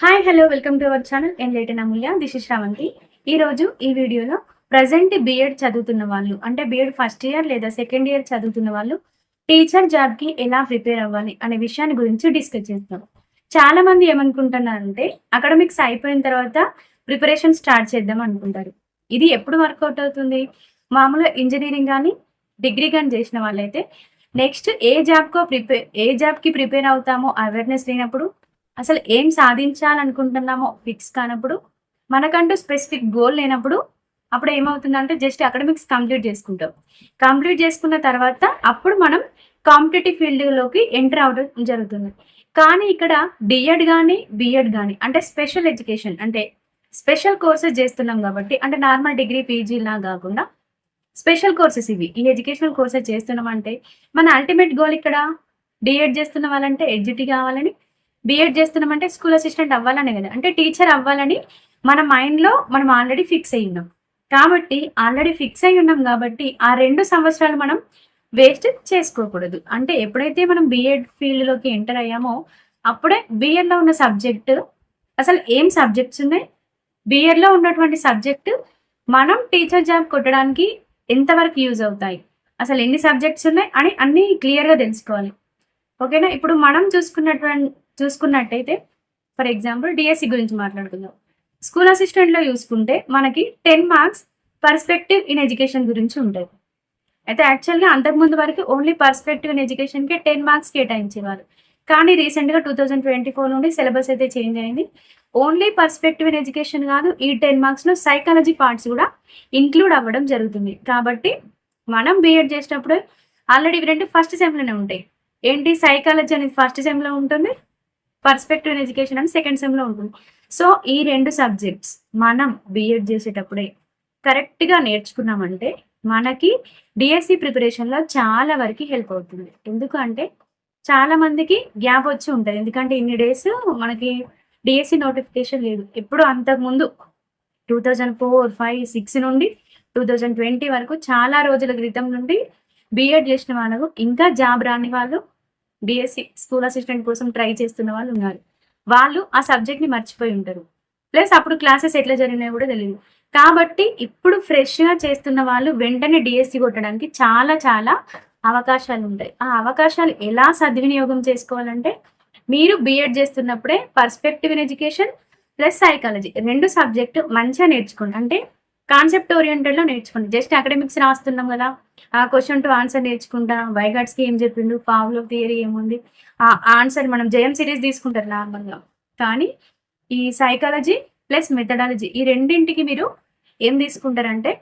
Hi hello welcome to our channel enlighten Amulya this is Shravanthi ఈ ఈ వీడియోలో present BEd చదువుతున్న వాళ్ళు అంటే బిఎడ్ ఫస్ట్ ఇయర్ లేదా సెకండ్ ఇయర్ చదువుతున్న వాళ్ళు టీచర్ జాబ్కి ఎలా ప్రిపేర్ అవ్వాలి అనే విషయాన్ని గురించి డిస్కస్ చేస్తాం చాలా మంది ఏమనుకుంటున్నారంటే అకాడమిక్స్ అయిపోయిన తర్వాత ప్రిపరేషన్ స్టార్ట్ చేద్దాం అనుకుంటారు. ఇది ఎప్పుడు వర్కౌట్ అవుతుంది? మామూలుగా ఇంజనీరింగ్ కానీ డిగ్రీ కానీ చేసిన వాళ్ళైతే నెక్స్ట్ ఏ జాబ్కో ప్రిపేర్ ఏ జాబ్కి ప్రిపేర్ అవుతామో అవేర్నెస్ లేనప్పుడు అసలు ఏం సాధించాలనుకుంటున్నామో ఫిక్స్ కానప్పుడు మనకంటూ స్పెసిఫిక్ గోల్ లేనప్పుడు అప్పుడు ఏమవుతుందంటే జస్ట్ అకాడమిక్స్ కంప్లీట్ చేసుకుంటాం. కంప్లీట్ చేసుకున్న తర్వాత అప్పుడు మనం కాంపిటేటివ్ ఫీల్డ్లోకి ఎంటర్ అవ్వడం జరుగుతుంది. కానీ ఇక్కడ డిఎడ్ కానీ బిఎడ్ కానీ అంటే స్పెషల్ ఎడ్యుకేషన్ అంటే స్పెషల్ కోర్సెస్ చేస్తున్నాం కాబట్టి అంటే నార్మల్ డిగ్రీ పీజీలా కాకుండా స్పెషల్ కోర్సెస్ ఇవి. ఈ ఎడ్యుకేషనల్ కోర్సెస్ చేస్తున్నాం అంటే మన అల్టిమేట్ గోల్ ఇక్కడ డిఎడ్ చేస్తున్న వాళ్ళంటే ఎడ్జిటీ కావాలని బిఎడ్ చేస్తున్నామంటే స్కూల్ అసిస్టెంట్ అవ్వాలనే కదా. అంటే టీచర్ అవ్వాలని మన మైండ్లో మనం ఆల్రెడీ ఫిక్స్ అయి ఉన్నాం. కాబట్టి ఆల్రెడీ ఫిక్స్ అయి ఉన్నాం కాబట్టి ఆ రెండు సంవత్సరాలు మనం వేస్ట్ చేసుకోకూడదు. అంటే ఎప్పుడైతే మనం బిఎడ్ ఫీల్డ్లోకి ఎంటర్ అయ్యామో అప్పుడే బిఎడ్లో ఉన్న సబ్జెక్ట్ అసలు ఏం సబ్జెక్ట్స్ ఉన్నాయి? బిఎడ్లో ఉన్నటువంటి సబ్జెక్ట్ మనం టీచర్ జాబ్ కొట్టడానికి ఎంతవరకు యూజ్ అవుతాయి? అసలు ఎన్ని సబ్జెక్ట్స్ ఉన్నాయి? అని అన్నీ క్లియర్గా తెలుసుకోవాలి. ఓకేనా ఇప్పుడు మనం చూసుకున్నటువంటి చూసుకున్నట్టయితే ఫర్ ఎగ్జాంపుల్ డిఎస్సి గురించి మాట్లాడుకుందాం. స్కూల్ అసిస్టెంట్లో చూసుకుంటే మనకి ten marks perspective in education గురించి ఉంటుంది అయితే యాక్చువల్గా అంతకుముందు వరకు ఓన్లీ పర్స్పెక్టివ్ ఇన్ ఎడ్యుకేషన్కే టెన్ మార్క్స్ కేటాయించేవారు. కానీ రీసెంట్గా టూ థౌజండ్ ట్వంటీ ఫోర్ నుండి సిలబస్ అయితే చేంజ్ అయింది. ఓన్లీ పర్స్పెక్టివ్ ఇన్ ఎడ్యుకేషన్ కాదు ఈ టెన్ మార్క్స్లో సైకాలజీ పార్ట్స్ కూడా ఇంక్లూడ్ అవ్వడం జరుగుతుంది. కాబట్టి మనం బీఎడ్ చేసేటప్పుడు ఆల్రెడీ ఇవి రెండు ఫస్ట్ సెమ్లోనే ఉంటాయి. ఏంటి? సైకాలజీ అనేది ఫస్ట్ సెమ్లో ఉంటుంది. పర్స్పెక్టివ్ ఇన్ ఎడ్యుకేషన్ అని సెకండ్ సెమ్లో ఉంటుంది. సో ఈ రెండు సబ్జెక్ట్స్ మనం బీఎడ్ చేసేటప్పుడే కరెక్ట్గా నేర్చుకున్నామంటే మనకి డిఎస్సి ప్రిపరేషన్లో చాలా వరకు హెల్ప్ అవుతుంది. ఎందుకంటే చాలా మందికి గ్యాప్ వచ్చి ఉంటుంది. ఎందుకంటే ఇన్ని డేస్ మనకి డిఎస్సి నోటిఫికేషన్ లేదు. ఎప్పుడు అంతకుముందు two thousand four five six నుండి టూ థౌజండ్ ట్వంటీ వరకు చాలా రోజుల క్రితం నుండి బీఎడ్ చేసిన వాళ్ళకు ఇంకా జాబ్ రాని వాళ్ళు డిఎస్సి స్కూల్ అసిస్టెంట్ కోసం ట్రై చేస్తున్న వాళ్ళు ఉన్నారు. వాళ్ళు ఆ సబ్జెక్ట్ని మర్చిపోయి ఉంటారు. ప్లస్ అప్పుడు క్లాసెస్ ఎట్లా జరిగినాయో కూడా తెలియదు కాబట్టి ఇప్పుడు ఫ్రెష్గా చేస్తున్న వాళ్ళు వెంటనే డిఎస్సి కొట్టడానికి చాలా చాలా అవకాశాలు ఉంటాయి. ఆ అవకాశాలు ఎలా సద్వినియోగం చేసుకోవాలంటే మీరు BEd చేస్తున్నప్పుడే perspective in education plus psychology రెండు సబ్జెక్టు మంచిగా నేర్చుకోండి. అంటే కాన్సెప్ట్ ఓరియంటెడ్లో నేర్చుకోండి జస్ట్ అకాడమిక్స్ రాస్తున్నాం కదా. ఆ క్వశ్చన్ టు ఆన్సర్ నేర్చుకుంటా. వైగాడ్స్కి ఏం చెప్పిండు? పావులో థియరీ ఏముంది? ఆ ఆన్సర్ మనం జయం సిరీస్ తీసుకుంటారు నార్మల్గా. కానీ ఈ సైకాలజీ ప్లస్ మెథడాలజీ ఈ రెండింటికి మీరు ఏం తీసుకుంటారంటే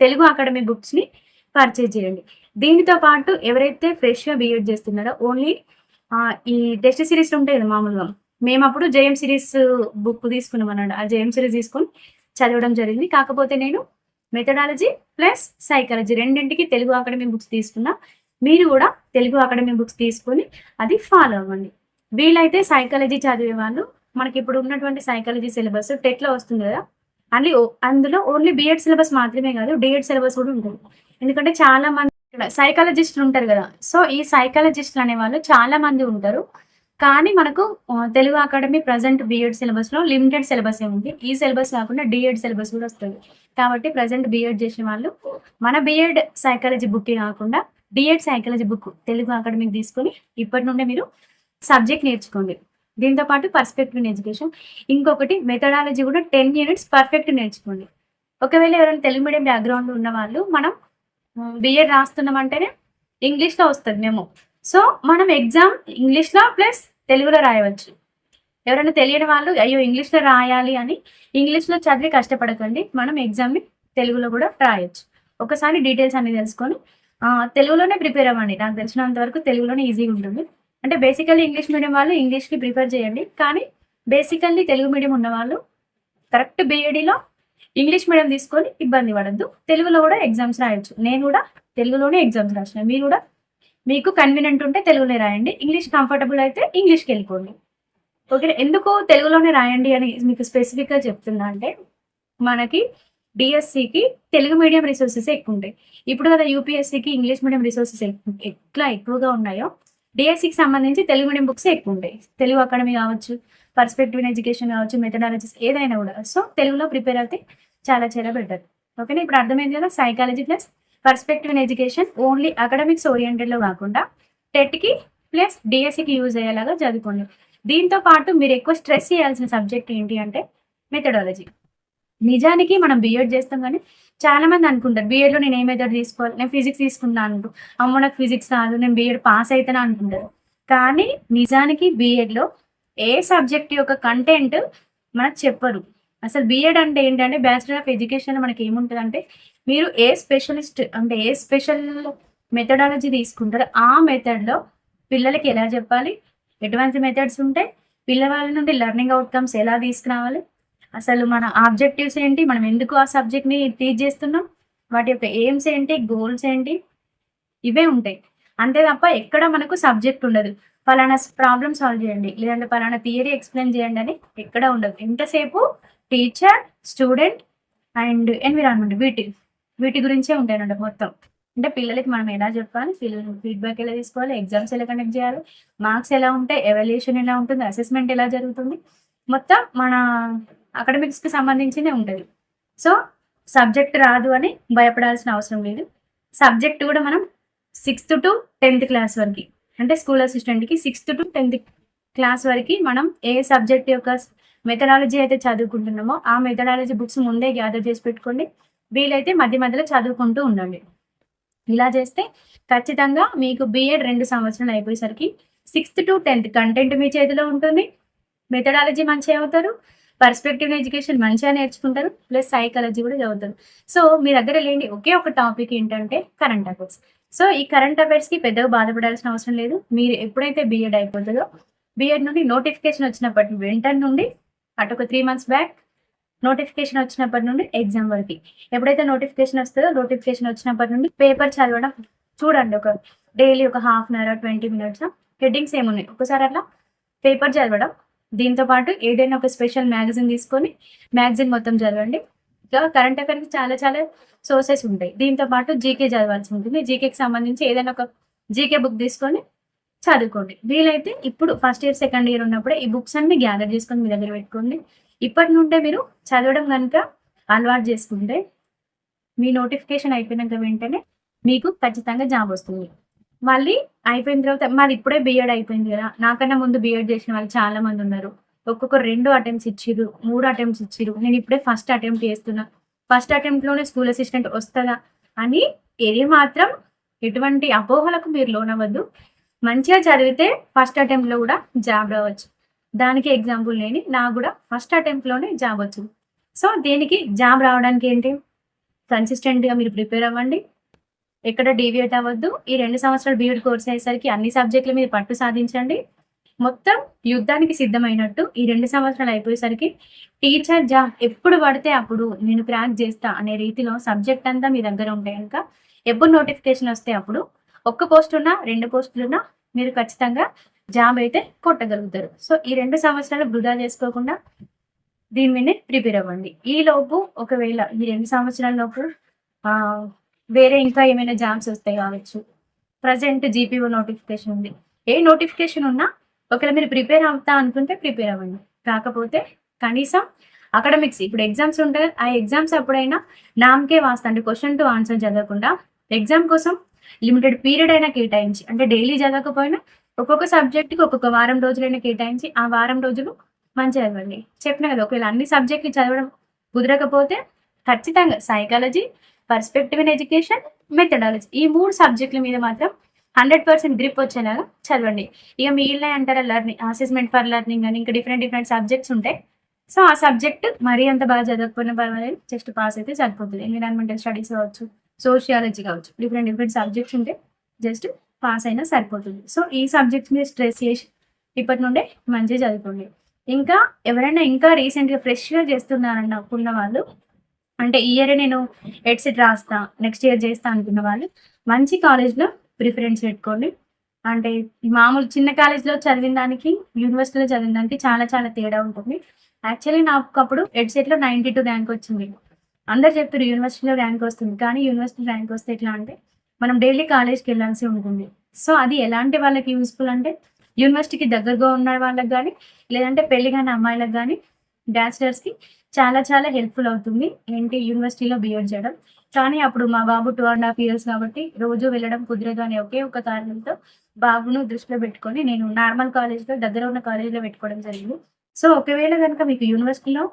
తెలుగు అకాడమీ బుక్స్ని పర్చేజ్ చేయండి. దీనితో పాటు ఎవరైతే ఫ్రెష్గా బిఎడ్ చేస్తున్నారో ఓన్లీ ఈ టెస్ట్ సిరీస్ ఉంటాయి కదా మామూలుగా. మేము అప్పుడు జేఎం సిరీస్ బుక్ తీసుకున్నాం అన్నాడు ఆ జేఎం సిరీస్ తీసుకొని చదవడం జరిగింది. కాకపోతే నేను మెథడాలజీ ప్లస్ సైకాలజీ రెండింటికి తెలుగు అకాడమీ బుక్స్ తీసుకున్నా. మీరు కూడా తెలుగు అకాడమీ బుక్స్ తీసుకొని అది ఫాలో అవ్వండి. వీలైతే సైకాలజీ చదివే వాళ్ళు మనకి ఇప్పుడు ఉన్నటువంటి సైకాలజీ సిలబస్ టెట్లో వస్తుంది కదా అన్ని అందులో ఓన్లీ బిఎడ్ సిలబస్ మాత్రమే కాదు డిఎడ్ సిలబస్ కూడా ఉంటుంది. ఎందుకంటే చాలా మంది సైకాలజిస్టులు ఉంటారు కదా సో ఈ సైకాలజిస్టులు అనే వాళ్ళు చాలా మంది ఉంటారు. కానీ మనకు తెలుగు అకాడమీ ప్రజెంట్ బిఎడ్ సిలబస్లో లిమిటెడ్ సిలబస్ ఉంది. ఈ సిలబస్ కాకుండా డిఎడ్ సిలబస్ కూడా వస్తుంది. కాబట్టి ప్రజెంట్ బిఎడ్ చేసిన వాళ్ళు మన బిఎడ్ సైకాలజీ బుక్ కాకుండా డిఎడ్ సైకాలజీ బుక్ తెలుగు అకాడమీకి తీసుకొని ఇప్పటి నుండే మీరు సబ్జెక్ట్ నేర్చుకోండి. దీంతో పాటు పర్స్పెక్టివ్ ఎడ్యుకేషన్. ఇంకొకటి మెథడాలజీ కూడా టెన్ యూనిట్స్ పర్ఫెక్ట్ నేర్చుకోండి. ఒకవేళ ఎవరైనా తెలుగు మీడియం బ్యాక్గ్రౌండ్ ఉన్న వాళ్ళు మనం బిఎడ్ రాస్తున్నామంటేనే ఇంగ్లీష్లో వస్తుంది మేము. సో మనం ఎగ్జామ్ ఇంగ్లీష్లో ప్లస్ తెలుగులో రాయవచ్చు. ఎవరైనా తెలియని వాళ్ళు అయ్యో ఇంగ్లీష్లో రాయాలి అని ఇంగ్లీష్లో చదివి కష్టపడకండి. మనం ఎగ్జామ్ని తెలుగులో కూడా రాయొచ్చు. ఒకసారి డీటెయిల్స్ అన్ని తెలుసుకొని తెలుగులోనే ప్రిపేర్ అవ్వండి. నాకు తెలిసినంత వరకు తెలుగులోనే ఈజీగా ఉంటుంది. అంటే బేసికల్లీ ఇంగ్లీష్ మీడియం వాళ్ళు ఇంగ్లీష్కి ప్రిపేర్ చేయండి. కానీ బేసికల్లీ తెలుగు మీడియం ఉన్నవాళ్ళు కరెక్ట్ బీఈడీలో ఇంగ్లీష్ మీడియం తీసుకొని ఇబ్బంది పడద్దు. తెలుగులో కూడా ఎగ్జామ్స్ రాయొచ్చు. నేను కూడా తెలుగులోనే ఎగ్జామ్స్ రాసిన. మీరు కూడా మీకు కన్వీనియంట్ ఉంటే తెలుగులో రాయండి. ఇంగ్లీష్ కంఫర్టబుల్ అయితే ఇంగ్లీష్కి వెళ్ళిపోండి. ఓకే ఎందుకు తెలుగులోనే రాయండి అని మీకు స్పెసిఫిక్గా చెప్తున్నా అంటే మనకి డిఎస్సికి తెలుగు మీడియం రిసోర్సెస్ ఎక్కువ ఉంటాయి. ఇప్పుడు కదా యూపీఎస్సికి ఇంగ్లీష్ మీడియం రిసోర్సెస్ ఎట్లా ఎక్కువగా ఉన్నాయో డిఎస్సికి సంబంధించి తెలుగు మీడియం బుక్స్ ఎక్కువ ఉంటాయి. తెలుగు అకాడమీ కావచ్చు పర్స్పెక్టివ్ ఎడ్యుకేషన్ కావచ్చు మెథడాలజీస్ ఏదైనా కూడా. సో తెలుగులో ప్రిపేర్ అయితే చాలా చాలా బెటర్ ఓకేనా ఇప్పుడు అర్థమైంది కదా? Psychology plus perspective in education only academics ఓరియంటెడ్లో కాకుండా టెట్కి ప్లస్ డిఎస్సికి యూజ్ అయ్యేలాగా చదువుకోండి. దీంతో పాటు మీరు ఎక్కువ స్ట్రెస్ చేయాల్సిన సబ్జెక్ట్ ఏంటి అంటే మెథడాలజీ. నిజానికి మనం బీఎడ్ చేస్తాం కానీ చాలా మంది అనుకుంటారు బీఎడ్లో నేను ఏ మెథడ్ తీసుకోవాలి? నేను ఫిజిక్స్ తీసుకున్నాను అంటూ అమ్మ నాకు ఫిజిక్స్ రాదు నేను బీఎడ్ పాస్ అవుతానా అనుకుంటారు. కానీ నిజానికి బీఎడ్లో ఏ సబ్జెక్ట్ యొక్క కంటెంట్ మనకు చెప్పరు. అసలు బీఎడ్ అంటే ఏంటంటే బ్యాచిలర్ ఆఫ్ ఎడ్యుకేషన్ మనకి ఏముంటుంది అంటే మీరు ఏ స్పెషలిస్ట్ అంటే ఏ స్పెషల్ మెథడాలజీ తీసుకుంటారో ఆ మెథడ్లో పిల్లలకి ఎలా చెప్పాలి? ఎటువంటి మెథడ్స్ ఉంటాయి పిల్లవాళ్ళ నుండి లెర్నింగ్ అవుట్కమ్స్ ఎలా తీసుకురావాలి? అసలు మన ఆబ్జెక్టివ్స్ ఏంటి? మనం ఎందుకు ఆ సబ్జెక్ట్ని టీచ్ చేస్తున్నాం? వాటి యొక్క ఎయిమ్స్ ఏంటి? గోల్స్ ఏంటి? ఇవే ఉంటాయి. అంతే తప్ప ఎక్కడ మనకు సబ్జెక్ట్ ఉండదు. పలానా ప్రాబ్లమ్ సాల్వ్ చేయండి. లేదంటే పలానా థియరీ ఎక్స్ప్లెయిన్ చేయండి అని ఎక్కడ ఉండదు. ఎంతసేపు టీచర్ స్టూడెంట్ అండ్ ఎన్విరాన్మెంట్ వీటి వీటి గురించే ఉంటాయన్నమాట మొత్తం. అంటే పిల్లలకి మనం ఎలా చెప్పాలి? పిల్లలు ఫీడ్బ్యాక్ ఎలా తీసుకోవాలి? ఎగ్జామ్స్ ఎలా కండక్ట్ చేయాలి? మార్క్స్ ఎలా ఉంటాయి? ఎవాల్యుయేషన్ ఎలా ఉంటుంది? అసెస్మెంట్ ఎలా జరుగుతుంది? మొత్తం మన అకాడమిక్స్కి సంబంధించిందే ఉంటుంది. సో సబ్జెక్ట్ రాదు అని భయపడాల్సిన అవసరం లేదు. సబ్జెక్ట్ కూడా మనం సిక్స్త్ టు టెన్త్ క్లాస్ వరకు అంటే స్కూల్ అసిస్టెంట్కి సిక్స్త్ టు టెన్త్ క్లాస్ వరకు మనం ఏ సబ్జెక్ట్ యొక్క మెథడాలజీ అయితే చదువుకుంటున్నామో. ఆ మెథడాలజీ బుక్స్ ముందే గ్యాదర్ చేసి పెట్టుకోండి. వీలైతే మధ్య మధ్యలో చదువుకుంటూ ఉండండి. ఇలా చేస్తే ఖచ్చితంగా మీకు బిఎడ్ రెండు సంవత్సరాలు అయిపోయేసరికి సిక్స్త్ టు టెన్త్ కంటెంట్ మీ చేతిలో ఉంటుంది. మెథడాలజీ మంచిగా అవుతారు పర్స్పెక్టివ్ ఎడ్యుకేషన్ మంచిగా నేర్చుకుంటారు. ప్లస్ సైకాలజీ కూడా చదువుతారు. సో మీ దగ్గర లేని ఒకే ఒక టాపిక్ ఏంటంటే కరెంట్ అఫైర్స్ సో ఈ కరెంట్ అఫైర్స్కి పెద్దగా బాధపడాల్సిన అవసరం లేదు. మీరు ఎప్పుడైతే బీఎడ్ అయిపోతుందో బీఎడ్ నుండి నోటిఫికేషన్ వచ్చినప్పటి వెంటనే నుండి అటు ఒక త్రీ మంత్స్ బ్యాక్ నోటిఫికేషన్ వచ్చినప్పటి నుండి ఎగ్జామ్ వరకు. ఎప్పుడైతే నోటిఫికేషన్ వస్తుందో నోటిఫికేషన్ వచ్చినప్పటి నుండి పేపర్ చదవడం చూడండి ఒక డైలీ ఒక half an hour twenty minutes headings ఏమున్నాయి? ఒకసారి అట్లా పేపర్ చదవడం. దీంతో పాటు ఏదైనా ఒక స్పెషల్ మ్యాగజైన్ తీసుకొని మ్యాగజైన్ మొత్తం చదవండి. ఇంకా కరెంట్ అఫైర్స్ చాలా చాలా సోర్సెస్ ఉంటాయి. దీంతో పాటు జీకే చదవాల్సి ఉంటుంది. జీకేకి సంబంధించి ఏదైనా ఒక జీకే బుక్ తీసుకొని చదువుకోండి. వీలైతే ఇప్పుడు ఫస్ట్ ఇయర్ సెకండ్ ఇయర్ ఉన్నప్పుడే ఈ బుక్స్ అన్ని గ్యాదర్ చేసుకొని మీ దగ్గర పెట్టుకోండి. ఇప్పటి నుండే మీరు చదవడం కనుక అలవాటు చేసుకుంటే మీ నోటిఫికేషన్ అయిపోయినాక వెంటనే మీకు ఖచ్చితంగా జాబ్ వస్తుంది. మళ్ళీ అయిపోయిన తర్వాత మాది ఇప్పుడే బిఎడ్ అయిపోయింది కదా నాకన్నా ముందు బిఎడ్ చేసిన వాళ్ళు చాలా మంది ఉన్నారు. ఒక్కొక్క రెండు అటెంప్ట్స్ ఇచ్చిర్రు మూడు అటెంప్ట్స్ ఇచ్చిర్రు. నేను ఇప్పుడే ఫస్ట్ అటెంప్ట్ చేస్తున్నా. ఫస్ట్ అటెంప్ట్లోనే స్కూల్ అసిస్టెంట్ వస్తుందా అని ఏది మాత్రం ఎటువంటి అపోహలకు మీరు లోనవద్దు మంచిగా చదివితే ఫస్ట్ అటెంప్ట్లో కూడా జాబ్ రావచ్చు. దానికి ఎగ్జాంపుల్ లేని నాకు కూడా ఫస్ట్ అటెంప్ట్లోనే జాబ్ వచ్చింది. సో దీనికి జాబ్ రావడానికి ఏంటి? కన్సిస్టెంట్గా మీరు ప్రిపేర్ అవ్వండి. ఎక్కడ డీవియేట్ అవ్వద్దు. ఈ రెండు సంవత్సరాలు బీఎడ్ కోర్స్ అయ్యేసరికి అన్ని సబ్జెక్టుల మీద పట్టు సాధించండి. మొత్తం యుద్ధానికి సిద్ధమైనట్టు ఈ రెండు సంవత్సరాలు అయిపోయేసరికి టీచర్ జాబ్ ఎప్పుడు పడితే అప్పుడు నేను క్రాక్ చేస్తా అనే రీతిలో సబ్జెక్ట్ అంతా మీ దగ్గర ఉంటే కనుక ఎప్పుడు నోటిఫికేషన్ వస్తే అప్పుడు ఒక్క పోస్ట్ ఉన్నా రెండు పోస్టులు ఉన్నా మీరు ఖచ్చితంగా జాబ్ అయితే కొట్టగలుగుతారు. సో ఈ రెండు సంవత్సరాలు వృధా చేసుకోకుండా దీని మీద ప్రిపేర్ అవ్వండి. ఈ లోపు ఒకవేళ ఈ రెండు సంవత్సరాల లోపు వేరే ఇంకా ఏమైనా జాబ్స్ వస్తాయి కావచ్చు. ప్రజెంట్ జీపీఓ నోటిఫికేషన్ ఉంది. ఏ నోటిఫికేషన్ ఉన్నా ఒకవేళ మీరు ప్రిపేర్ అవుతా అనుకుంటే ప్రిపేర్ అవ్వండి. కాకపోతే కనీసం అకాడమిక్స్ ఇప్పుడు ఎగ్జామ్స్ ఉంటాయి ఆ ఎగ్జామ్స్ అప్పుడైనా నామకే వాస్తా అంటే క్వశ్చన్ టు ఆన్సర్ చదవకుండా ఎగ్జామ్ కోసం లిమిటెడ్ పీరియడ్ అయినా కేటాయించి అంటే డైలీ చదవకపోయినా ఒక్కొక్క సబ్జెక్ట్కి ఒక్కొక్క వారం రోజులైనా కేటాయించి ఆ వారం రోజులు మంచిగా చదవండి. చెప్పిన కదా ఒకవేళ అన్ని సబ్జెక్టులు చదవడం కుదరకపోతే ఖచ్చితంగా psychology perspective in education methodology ఈ మూడు సబ్జెక్టుల మీద మాత్రం హండ్రెడ్ పర్సెంట్ గ్రిప్ వచ్చేలాగా చదవండి. ఇక మిగిలిన అంటారా లర్నింగ్ అసెస్మెంట్ ఫర్ లర్నింగ్ అని ఇంకా డిఫరెంట్ డిఫరెంట్ సబ్జెక్ట్స్ ఉంటాయి. సో ఆ సబ్జెక్ట్ మరీ అంత బాగా చదవకపోయినా పర్వాలేదు జస్ట్ పాస్ అయితే సరిపోతుంది. ఎన్విరాన్మెంటల్ స్టడీస్ కావచ్చు సోషియాలజీ కావచ్చు. డిఫరెంట్ డిఫరెంట్ సబ్జెక్ట్స్ ఉంటే జస్ట్ పాస్ అయినా సరిపోతుంది. సో ఈ సబ్జెక్ట్స్ మీద స్ట్రెస్ చేసి ఇప్పటి నుండే మంచిగా చదువుకోండి. ఇంకా ఎవరైనా ఇంకా రీసెంట్గా ఫ్రెష్గా చేస్తున్నారని అనుకున్న వాళ్ళు అంటే ఈ ఇయర్ నేను హెడ్సెట్ రాస్తా నెక్స్ట్ ఇయర్ చేస్తా అనుకున్న వాళ్ళు మంచి కాలేజ్లో ప్రిఫరెన్స్ పెట్టుకోండి. అంటే మామూలు చిన్న కాలేజ్లో చదివిన దానికి యూనివర్సిటీలో చదివిన దానికి చాలా చాలా తేడా ఉంటుంది. యాక్చువల్లీ నాకు అప్పుడు హెడ్సెట్లో నైంటీ టూ ర్యాంక్ వచ్చింది. అందరు చెప్తారు యూనివర్సిటీలో ర్యాంక్ వస్తుంది. కానీ యూనివర్సిటీ ర్యాంక్ వస్తే ఎట్లా అంటే మనం డైలీ కాలేజ్కి వెళ్ళాల్సి ఉంటుంది. సో అది ఎలాంటి వాళ్ళకి యూస్ఫుల్ అంటే యూనివర్సిటీకి దగ్గరగా ఉన్న వాళ్ళకి కానీ లేదంటే పెళ్ళి కాని అమ్మాయిలకు కానీ బ్యాచిలర్స్కి చాలా చాలా హెల్ప్ఫుల్ అవుతుంది. ఏంటి? యూనివర్సిటీలో బిఎడ్ చేయడం. కానీ అప్పుడు మా బాబు టూ అండ్ హాఫ్ ఇయర్స్ కాబట్టి రోజు వెళ్ళడం కుదరదు అనే ఒకే ఒక కారణంతో బాబును దృష్టిలో పెట్టుకొని నేను నార్మల్ కాలేజ్లో దగ్గర ఉన్న కాలేజీలో పెట్టుకోవడం జరిగింది. సో ఒకవేళ కనుక మీకు యూనివర్సిటీలో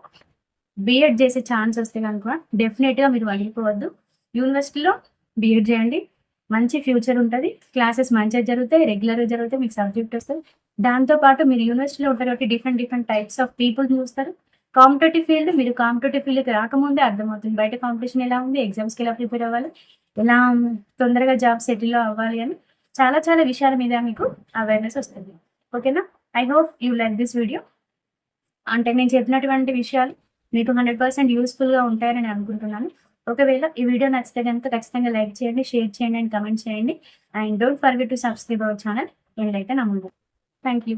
బీఎడ్ చేసే ఛాన్స్ వస్తే కనుక డెఫినెట్గా మీరు వదిలిపోవద్దు. యూనివర్సిటీలో బీఎడ్ చేయండి. మంచి ఫ్యూచర్ ఉంటుంది. క్లాసెస్ మంచిగా జరుగుతాయి. రెగ్యులర్గా జరుగుతాయి. మీకు సబ్జెక్ట్ వస్తుంది దాంతోపాటు మీరు యూనివర్సిటీలో ఉంటారు కాబట్టి different different types of people చూస్తారు. కాంపిటేటివ్ ఫీల్డ్ మీరు కాంపిటేటివ్ ఫీల్డ్కి రాకముందే అర్థమవుతుంది. బయట కాంపిటీషన్ ఎలా ఉంది? ఎగ్జామ్స్కి ఎలా ప్రిపేర్ అవ్వాలి? ఎలా తొందరగా జాబ్ సెటిల్ అవ్వాలి అని చాలా చాలా విషయాల మీద మీకు అవేర్నెస్ వస్తుంది. ఓకేనా I hope you like this video అంటే నేను చెప్పినటువంటి విషయాలు మీకు హండ్రెడ్ పర్సెంట్ యూస్ఫుల్గా ఉంటాయని నేను అనుకుంటున్నాను. ఒకవేళ ఈ వీడియో నచ్చితే కనుక ఖచ్చితంగా లైక్ చేయండి షేర్ చేయండి అండ్ కమెంట్ చేయండి. And don't forget to subscribe our channel. ఏంటైతే నమ్ముంది థ్యాంక్ యూ